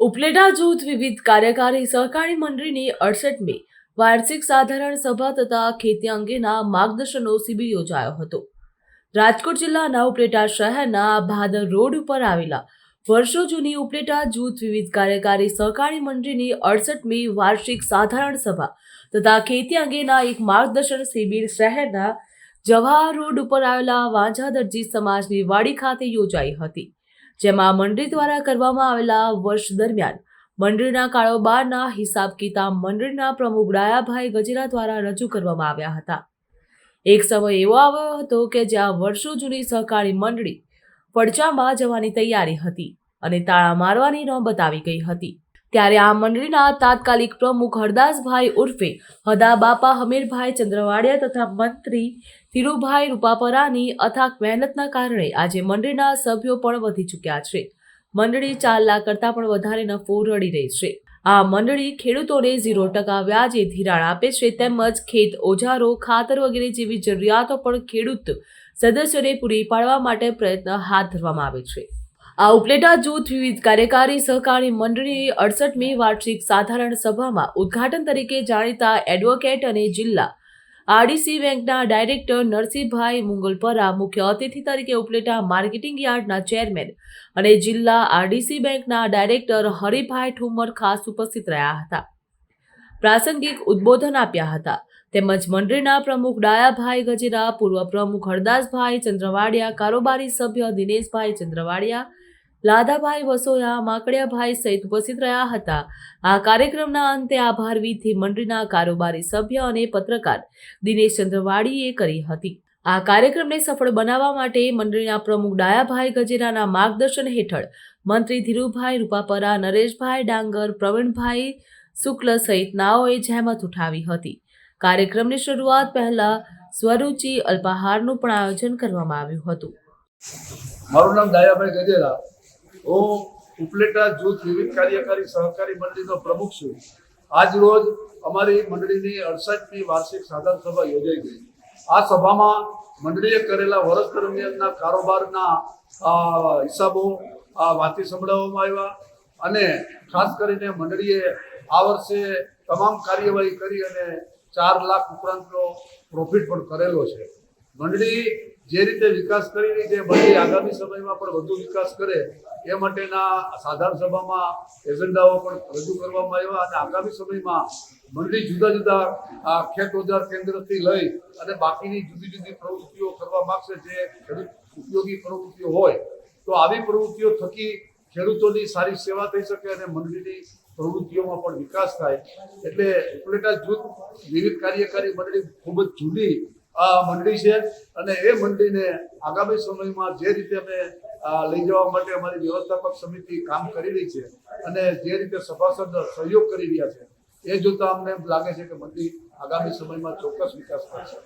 ઉપલેટા જૂથ વિવિધ કાર્યકારી સહકારી મંડળીની અડસઠમી વાર્ષિક સાધારણ સભા તથા ખેતી અંગેના માર્ગદર્શનનો શિબિર યોજાયો હતો. રાજકોટ જિલ્લાના ઉપલેટા શહેરના ભાદર રોડ ઉપર આવેલા વર્ષો જૂની ઉપલેટા જૂથ વિવિધ કાર્યકારી સહકારી મંડળીની અડસઠમી વાર્ષિક સાધારણ સભા તથા ખેતી અંગેના એક માર્ગદર્શન શિબિર શહેરના જવાહર રોડ ઉપર આવેલા વાંઝા દરજી સમાજની વાડી ખાતે યોજાઈ હતી. જેમાં મંડળી દ્વારા કરવામાં આવેલા વર્ષ દરમિયાન મંડળીના કારોબારના હિસાબ કિતાબ મંડળીના પ્રમુખ ડાયાભાઈ ગજેરા દ્વારા રજૂ કરવામાં આવ્યા હતા. એક સમય એવો આવ્યો હતો કે જ્યાં વર્ષો જૂની સહકારી મંડળી પડચામાં જવાની તૈયારી હતી અને તાળા મારવાની નોબત આવી ગઈ હતી. ત્યારે આ મંડળીના તાત્કાલિક પ્રમુખ હરદાસભાઈ ઉર્ફે હદા બાપા હમીરભાઈ ચંદ્રવાડિયા તથા મંત્રી ધીરુભાઈ રૂપાપરાની અથાક મહેનતના કારણે આજે મંડળીના સભ્યો પણ વધી ચૂક્યા છે. મંડળી ચાર લાખ કરતાં પણ વધારે નફો રળી રહી છે. આ મંડળી ખેડૂતોને ઝીરો ટકા વ્યાજે ધિરાણ આપે છે તેમજ ખેત ઓજારો, ખાતર વગેરે જેવી જરૂરિયાતો પણ ખેડૂત સદસ્યોને પૂરી પાડવા માટે પ્રયત્ન હાથ ધરવામાં આવે છે. આ ઉપલેટા જૂથ વિવિધ કાર્યકારી સહકારી મંડળીની અડસઠમી વાર્ષિક સાધારણ સભામાં ઉદ્ઘાટન તરીકે જાણીતા એડવોકેટ અને જિલ્લા આરડીસી બેંકના ડાયરેક્ટર નરસિંહભાઈ મુંગલપરા મુખ્ય અતિથિ તરીકે ઉપલેટા માર્કેટિંગ યાર્ડના ચેરમેન અને જિલ્લા આરડીસી બેંકના ડાયરેક્ટર હરિભાઈ ઠુમર ખાસ ઉપસ્થિત રહ્યા હતા. પ્રાસંગિક ઉદ્બોધન આપ્યા હતા. તેમજ મંડળીના પ્રમુખ ડાયાભાઈ ગજેરા, પૂર્વ પ્રમુખ હરદાસભાઈ ચંદ્રવાડિયા, કારોબારી સભ્ય દિનેશભાઈ ચંદ્રવાડિયા લાદાભાઈ વસોયા, માકડિયાભાઈ સહિત ઉપસ્થિત રહ્યા હતા. આ કાર્યક્રમના અંતે આભાર વિધિ મંડળીના કારોબારી સભ્ય અને પત્રકાર દિનેશ ચંદ્રવાડીએ કરી હતી. આ કાર્યક્રમને સફળ બનાવવા માટે મંડળીના પ્રમુખ ડાયાભાઈ ગજેરાના માર્ગદર્શન હેઠળ મંત્રી ધીરુભાઈ રૂપાપરા, નરેશભાઈ ડાંગર, પ્રવીણભાઈ શુક્લ સહિત નાઓએ જહેમત ઉઠાવી હતી. કાર્યક્રમની શરૂઆત પહેલા સ્વરૂચિ અલ્પાહારનું પણ આયોજન કરવામાં આવ્યું હતું. મારું નામ ડાયાભાઈ ગજેરા. હું ઉપલેટા જૂથ વિવિધ કાર્યકારી સહકારી મંડળીનો પ્રમુખ છું. આજ રોજ અમારી મંડળીની અડસઠમી વાર્ષિક સાધન સભા યોજાઈ ગઈ. આ સભામાં મંડળીએ કરેલા વર્ષ દરમિયાનના કારોબારના હિસાબો વાંચી સંભળાવવામાં આવ્યા અને ખાસ કરીને મંડળીએ આ વર્ષે તમામ કાર્યવાહી કરી અને ચાર લાખ ઉપરાંતનો પ્રોફિટ પણ કરેલો છે. મંડળી જે રીતે વિકાસ કરીને જે મંડળી આગામી સમયમાં પણ વધુ વિકાસ કરે, એ માટેના સાધારણ સભામાં એજન્ડાઓ પણ રજૂ કરવામાં આવ્યા અને આગામી સમયમાં મંડળી જુદા જુદા ખેત ઓજાર કેન્દ્રથી લઈ અને બાકીની જુદી જુદી પ્રવૃત્તિઓ કરવા માગશે, જે ખેડૂત ઉપયોગી પ્રવૃત્તિઓ હોય, તો આવી પ્રવૃત્તિઓ થકી ખેડૂતોની સારી સેવા થઈ શકે અને મંડળીની પ્રવૃત્તિઓમાં પણ વિકાસ થાય. એટલે ઉપલેટા જૂથ વિવિધ કાર્યકારી મંડળી ખૂબ જ જૂની આ મંડળી છે અને એ મંડળીને આગામી સમયમાં જે રીતે અમે લઈ જવા માટે અમારી વ્યવસ્થાપક સમિતિ કામ કરી રહી છે અને જે રીતે સભાસદ સહયોગ કરી રહ્યા છે, એ જોતા અમને લાગે છે કે મંડળી આગામી સમયમાં ચોક્કસ વિકાસ કરશે.